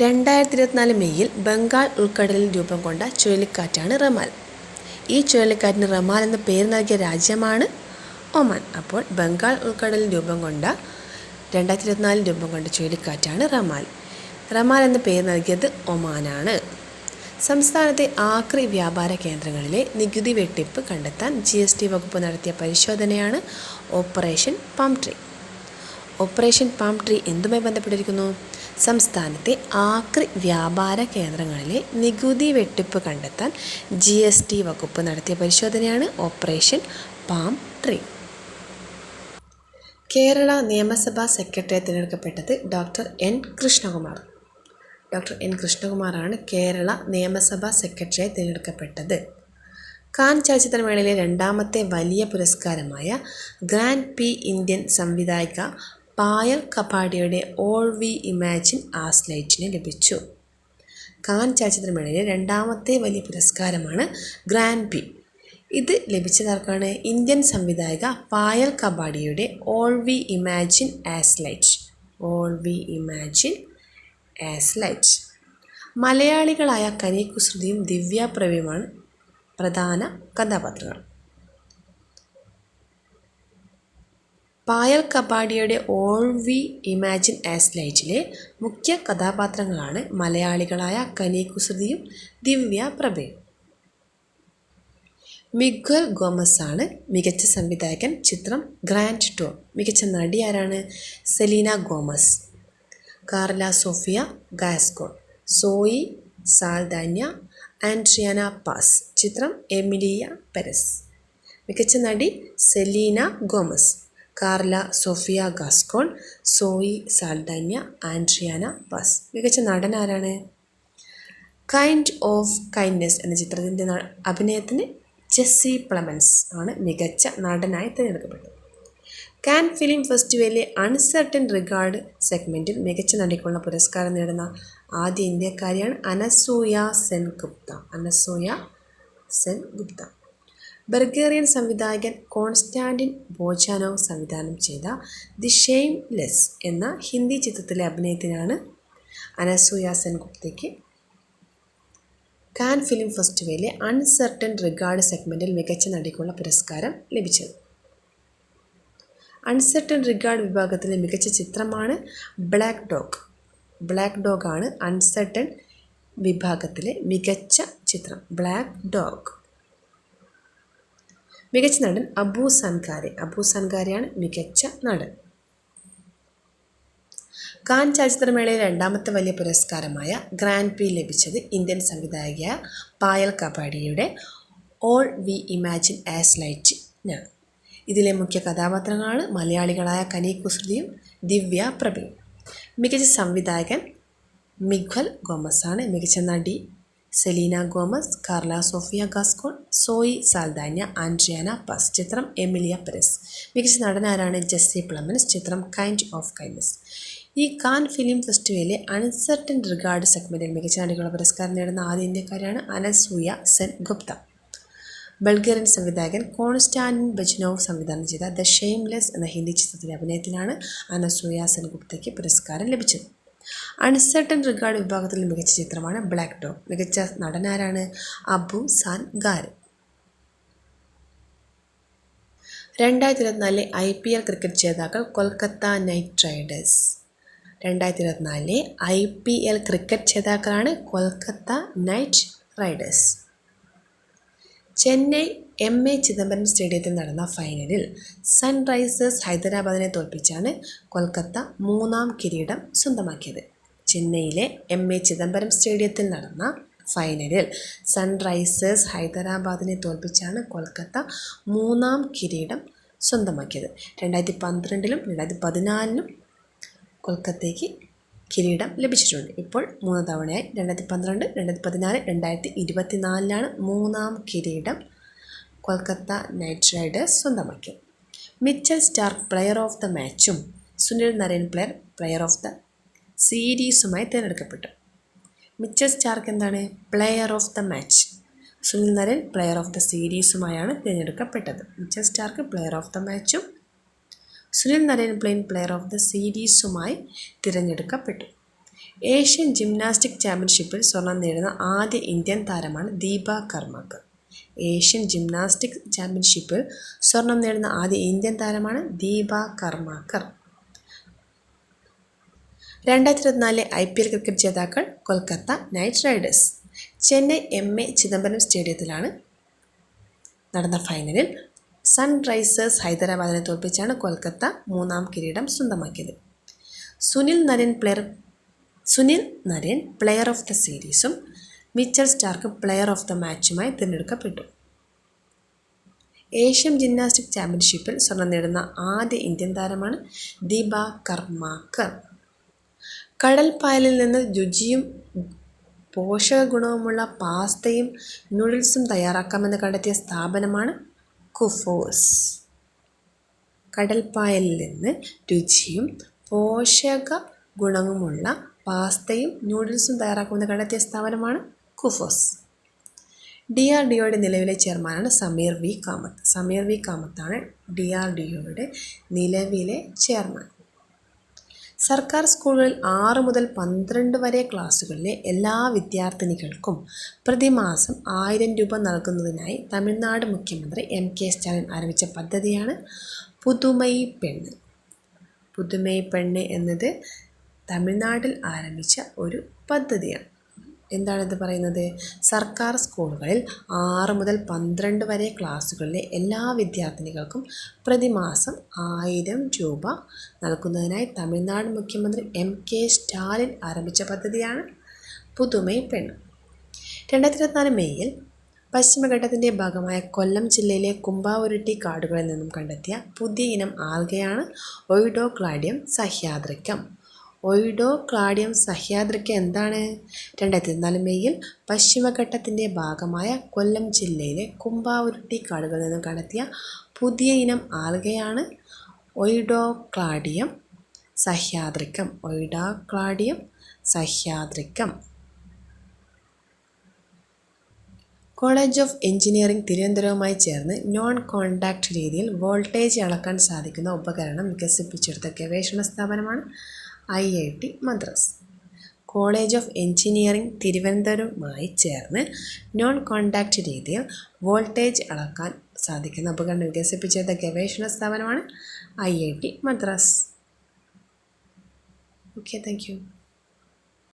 രണ്ടായിരത്തി ഇരുപത്തിനാല് മെയ്യിൽ ബംഗാൾ ഉൾക്കടലിൽ രൂപം കൊണ്ട ചുഴലിക്കാറ്റാണ് റമാൽ. ഈ ചുഴലിക്കാറ്റിന് റമാൽ എന്ന പേര് നൽകിയ രാജ്യമാണ് ഒമാൻ. അപ്പോൾ ബംഗാൾ ഉൾക്കടലിൽ രൂപം കൊണ്ട രണ്ടായിരത്തി ഇരുപത്തിനാലിൽ രൂപം കൊണ്ട ചുഴലിക്കാറ്റാണ് റമാൽ. റമാൽ എന്ന പേര് നൽകിയത് ഒമാനാണ്. സംസ്ഥാനത്തെ ആക്രി വ്യാപാര കേന്ദ്രങ്ങളിലെ നികുതി വെട്ടിപ്പ് കണ്ടെത്താൻ ജി എസ് ടി വകുപ്പ് നടത്തിയ പരിശോധനയാണ് operation palm tree. Operation palm tree എന്തുമായി ബന്ധപ്പെട്ടിരിക്കുന്നു? സംസ്ഥാനത്തെ ആക്രി വ്യാപാര കേന്ദ്രങ്ങളിലെ നികുതി വെട്ടിപ്പ് കണ്ടെത്താൻ ജി എസ് ടി വകുപ്പ് നടത്തിയ പരിശോധനയാണ് ഓപ്പറേഷൻ പാം ട്രീ കേരള നിയമസഭാ സെക്രട്ടറിയെ തിരഞ്ഞെടുക്കപ്പെട്ടത് doctor N Krishnakumar. Doctor N കൃഷ്ണകുമാറാണ് Kerala നിയമസഭാ സെക്രട്ടറിയായി തിരഞ്ഞെടുക്കപ്പെട്ടത്. കാൻ ചലച്ചിത്രമേളയിലെ രണ്ടാമത്തെ വലിയ പുരസ്കാരമായ ഗ്രാൻഡ് പി ഇന്ത്യൻ സംവിധായിക പായൽ കപാടിയുടെ ഓൾ വി ഇമാജിൻ ആസ് ലൈറ്റിന് ലഭിച്ചു. കാൻ ചലച്ചിത്രമേളയിലെ രണ്ടാമത്തെ വലിയ പുരസ്കാരമാണ് ഗ്രാൻഡ് പി ഇത് ലഭിച്ചതാർക്കാണ് ഇന്ത്യൻ സംവിധായക Payal കബാഡിയുടെ all we imagine as light all we imagine as light മലയാളികളായ കനി കുസൃതിയും ദിവ്യ പ്രവിയുമാണ് പ്രധാന കഥാപാത്രങ്ങൾ. പായൽ കബാഡിയുടെ ഓൾ വി ഇമാജിൻ ആസ് ലൈറ്റിലെ മുഖ്യ കഥാപാത്രങ്ങളാണ് മലയാളികളായ കനി കുസൃതിയും ദിവ്യ പ്രഭയും. മിഗ്വൽ ഗോമസ് ആണ് മികച്ച സംവിധായകൻ. ചിത്രം ഗ്രാൻഡ് ടൂർ മികച്ച നടി ആരാണ്? Selena Gomez Karla Sofia Gascon Zoe Saldana Adriana Paz. ചിത്രം എമിലിയ പെരസ്. മികച്ച നടി Selena Gomez. Karla Sofia Gascon Zoe Saldana Adriana Paz മികച്ച നടൻ ആരാണ്? കൈൻഡ് ഓഫ് കൈൻഡ്നെസ് എന്ന ചിത്രത്തിന്റെ അഭിനയത്തിന് ജെസ്സി പ്ലമൻസ് ആണ് മികച്ച നടനായി തിരഞ്ഞെടുക്കപ്പെട്ടത്. കാൻ ഫിലിം ഫെസ്റ്റിവലിലെ അൺസർട്ടൻ റിഗാർഡ് സെഗ്മെന്റിൽ മികച്ച നടിക്കുള്ള പുരസ്കാരം നേടുന്ന ആദ്യ ഇന്ത്യക്കാരിയാണ് അനസൂയ സെൻ ഗുപ്ത അനസൂയ സെൻ ഗുപ്ത ബൾഗേറിയൻ സംവിധായകൻ കോൺസ്റ്റാന്റിൻ ബോജാനോവ് സംവിധാനം ചെയ്ത ദി ഷെയിം ലെസ് എന്ന ഹിന്ദി ചിത്രത്തിലെ അഭിനയത്തിനാണ് അനസൂയ സെൻഗുപ്തയ്ക്ക് കാൻ ഫിലിം ഫെസ്റ്റിവലിലെ അൺസർട്ടൻ റിഗാർഡ് സെഗ്മെന്റിൽ മികച്ച നടിക്കുള്ള പുരസ്കാരം ലഭിച്ചത്. അൺസർട്ടൻ റിഗാർഡ് വിഭാഗത്തിലെ മികച്ച ചിത്രമാണ് ബ്ലാക്ക് ഡോഗ്. ബ്ലാക്ക് ഡോഗാണ് അൺസർട്ടൻ വിഭാഗത്തിലെ മികച്ച ചിത്രം. Black dog. മികച്ച നടൻ അബു സൻകാരെ. അബു സൻകാരെയാണ് മികച്ച നടൻ. കാൻ ചലച്ചിത്രമേളയിലെ രണ്ടാമത്തെ വലിയ പുരസ്കാരമായ ഗ്രാൻഡ് പി ലഭിച്ചത് ഇന്ത്യൻ സംവിധായകയായ പായൽ കപാഡിയുടെ ഓൾ വി ഇമാജിൻ ആസ് ലൈറ്റിനാണ് ഇതിലെ മുഖ്യ കഥാപാത്രങ്ങളാണ് മലയാളികളായ കനി കുസൃതിയും ദിവ്യ പ്രഭയും. മികച്ച സംവിധായകൻ മിഖൽ ഗോമസാണ് മികച്ച നടി Selena Gomez Karla Sofia Gascon Zoe Saldana Adriana Paz ചിത്രം എമിലിയ പെരസ്. മികച്ച നടനാരാണ് ജെസ്സി പ്ലമൻസ് ചിത്രം കൈൻഡ് ഓഫ് കൈൻഡ്നസ് ഈ കാൻ ഫിലിം ഫെസ്റ്റിവലിലെ അൺസർട്ടൻ റിഗാർഡ് സെഗ്മെന്റിൽ മികച്ച നടികളുടെ പുരസ്കാരം നേടുന്ന ആദ്യ ഇന്ത്യക്കാരാണ് അനസൂയ സെൻ ഗുപ്ത. ബൾഗേറിയൻ സംവിധായകൻ കോൺസ്റ്റാന്റിൻ ബജ്നോവ് സംവിധാനം ചെയ്ത ദ ഷെയിംലെസ് എന്ന ഹിന്ദി ചിത്രത്തിലെ അഭിനയത്തിലാണ് അനസൂയ സെൻ ഗുപ്തയ്ക്ക് പുരസ്കാരം ലഭിച്ചത്. അൺസർട്ടൻ റിഗാർഡ് വിഭാഗത്തിൽ മികച്ച ചിത്രമാണ് ബ്ലാക്ക് ഡോഗ് മികച്ച നടനാരാണ് അബു സാൻ ഗാര്. രണ്ടായിരത്തി ഇരുപത്തിനാലിലെ ഐ പി എൽ ക്രിക്കറ്റ് ജേതാക്കൾ കൊൽക്കത്ത നൈറ്റ് റൈഡേഴ്സ്. രണ്ടായിരത്തി ഇരുപത്തിനാലിലെ I P L cricket ജേതാക്കളാണ് Kolkata knight riders. Chennai M A Chidambaram സ്റ്റേഡിയത്തിൽ നടന്ന ഫൈനലിൽ സൺറൈസേഴ്സ് ഹൈദരാബാദിനെ തോൽപ്പിച്ചാണ് കൊൽക്കത്ത മൂന്നാം കിരീടം സ്വന്തമാക്കിയത്. ചെന്നൈയിലെ എം എ ചിദംബരം സ്റ്റേഡിയത്തിൽ നടന്ന ഫൈനലിൽ സൺറൈസേഴ്സ് ഹൈദരാബാദിനെ തോൽപ്പിച്ചാണ് കൊൽക്കത്ത മൂന്നാം കിരീടം സ്വന്തമാക്കിയത്. രണ്ടായിരത്തി പന്ത്രണ്ടിലും രണ്ടായിരത്തി പതിനാലിലും കൊൽക്കത്തയ്ക്ക് കിരീടം ലഭിച്ചിട്ടുണ്ട്. ഇപ്പോൾ മൂന്ന് തവണയായി. രണ്ടായിരത്തി പന്ത്രണ്ട് രണ്ടായിരത്തി പതിനാല് രണ്ടായിരത്തി ഇരുപത്തി നാലിലാണ് മൂന്നാം കിരീടം കൊൽക്കത്ത നൈറ്റ് റൈഡേഴ്സ് സ്വന്തമാക്കിയത്. Mitchell Starc player of the മാച്ചും Sunil Narine player player of the സീരീസുമായി തിരഞ്ഞെടുക്കപ്പെട്ടു. മിച്ചൽ സ്റ്റാർക്ക് എന്താണ്? Player of the match. Sunil Narine player of the സീരീസുമായാണ് തിരഞ്ഞെടുക്കപ്പെട്ടത്. Mitchell Starc player of the മാച്ചും Sunil Narine player player of the സീരീസുമായി തിരഞ്ഞെടുക്കപ്പെട്ടു. Asian gymnastic ചാമ്പ്യൻഷിപ്പിൽ സ്വർണം നേടുന്ന ആദ്യ Indian താരമാണ് Deepa Karmakar. Asian gymnastic ചാമ്പ്യൻഷിപ്പിൽ സ്വർണം നേടുന്ന ആദ്യ ഇന്ത്യൻ താരമാണ് ദീപ കർമാക്കർ രണ്ടായിരത്തി ഇരുപത്തിനാലിലെ ഐ പി എൽ ക്രിക്കറ്റ് ജേതാക്കൾ Kolkata knight riders. Chennai M A Chidambaram സ്റ്റേഡിയത്തിലാണ് നടന്ന ഫൈനലിൽ സൺറൈസേഴ്സ് ഹൈദരാബാദിനെ തോൽപ്പിച്ചാണ് കൊൽക്കത്ത മൂന്നാം കിരീടം സ്വന്തമാക്കിയത്. Sunil Narine player Sunil Narine player of the സീരീസും Mitchell Starc player of the മാച്ചുമായി തിരഞ്ഞെടുക്കപ്പെട്ടു. ഏഷ്യൻ ജിംനാസ്റ്റിക് ചാമ്പ്യൻഷിപ്പിൽ സ്വർണം നേടുന്ന ആദ്യ ഇന്ത്യൻ താരമാണ് ദീപ കർമാക്കർ. കടൽപ്പായലിൽ നിന്ന് രുചിയും പോഷക ഗുണവുമുള്ള പാസ്തയും നൂഡിൽസും തയ്യാറാക്കാമെന്ന് കണ്ടെത്തിയ സ്ഥാപനമാണ് കുഫോസ്. കടൽപ്പായലിൽ നിന്ന് രുചിയും പോഷക ഗുണവുമുള്ള പാസ്തയും നൂഡിൽസും തയ്യാറാക്കുമെന്ന് കണ്ടെത്തിയ സ്ഥാപനമാണ് കുഫോസ്. ഡി ആർ ഡി ഒയുടെ നിലവിലെ ചെയർമാനാണ് സമീർ വി കാമത്ത്. സമീർ വി കാമത്താണ് ഡി ആർ ഡി ഒയുടെ നിലവിലെ ചെയർമാൻ. സർക്കാർ സ്കൂളുകളിൽ ആറ് മുതൽ പന്ത്രണ്ട് വരെ ക്ലാസ്സുകളിലെ എല്ലാ വിദ്യാർത്ഥിനികൾക്കും പ്രതിമാസം ആയിരം രൂപ നൽകുന്നതിനായി തമിഴ്നാട് മുഖ്യമന്ത്രി എം കെ സ്റ്റാലിൻ ആരംഭിച്ച പദ്ധതിയാണ് പുതുമൈ പെണ്ണ്. പുതുമൈ പെണ്ണ് എന്നത് തമിഴ്നാട്ടിൽ ആരംഭിച്ച ഒരു പദ്ധതിയാണ്. എന്താണിത് പറയുന്നത്? സർക്കാർ സ്കൂളുകളിൽ ആറ് മുതൽ പന്ത്രണ്ട് വരെ ക്ലാസ്സുകളിലെ എല്ലാ വിദ്യാർത്ഥിനികൾക്കും പ്രതിമാസം ആയിരം രൂപ നൽകുന്നതിനായി തമിഴ്നാട് മുഖ്യമന്ത്രി എം കെ സ്റ്റാലിൻ ആരംഭിച്ച പദ്ധതിയാണ് പുതുമൈ പെണ്ണ്. രണ്ടായിരത്തി ഇരുപത്തിനാല് മെയ്യിൽ പശ്ചിമഘട്ടത്തിന്റെ ഭാഗമായ കൊല്ലം ജില്ലയിലെ കുമ്പാവുരുട്ടി കാടുകളിൽ നിന്നും കണ്ടെത്തിയ പുതിയ ഇനം ആൽഗയാണ് ഒയിഡോക്ലാഡിയം സഹ്യാദ്രിക്കം. ഒയിഡോ ക്ലാഡിയം സഹ്യാദ്രിക്ക് എന്താണ്? രണ്ടായിരത്തി ഇരുപത്തിനാല് മെയ്യിൽ പശ്ചിമഘട്ടത്തിന്റെ ഭാഗമായ കൊല്ലം ജില്ലയിലെ കുമ്പാവുരുട്ടി കാടുകളിൽ നിന്നും കണ്ടെത്തിയ പുതിയ ഇനം ആൽഗയാണ് oedocladium sahyadricum. Oedocladium sahyadricum. College of engineering തിരുവനന്തപുരവുമായി ചേർന്ന് നോൺ കോൺടാക്റ്റ് രീതിയിൽ വോൾട്ടേജ് അളക്കാൻ സാധിക്കുന്ന ഉപകരണം വികസിപ്പിച്ചെടുത്ത ഗവേഷണ സ്ഥാപനമാണ് I I T Madras. College of engineering തിരുവനന്തപുരവുമായി ചേർന്ന് നോൺ കോൺടാക്റ്റ് രീതിയിൽ വോൾട്ടേജ് അളക്കാൻ സാധിക്കുന്ന ഉപകരണം വികസിപ്പിച്ചെടുത്ത ഗവേഷണ സ്ഥാപനമാണ് I I T Madras. Okay thank you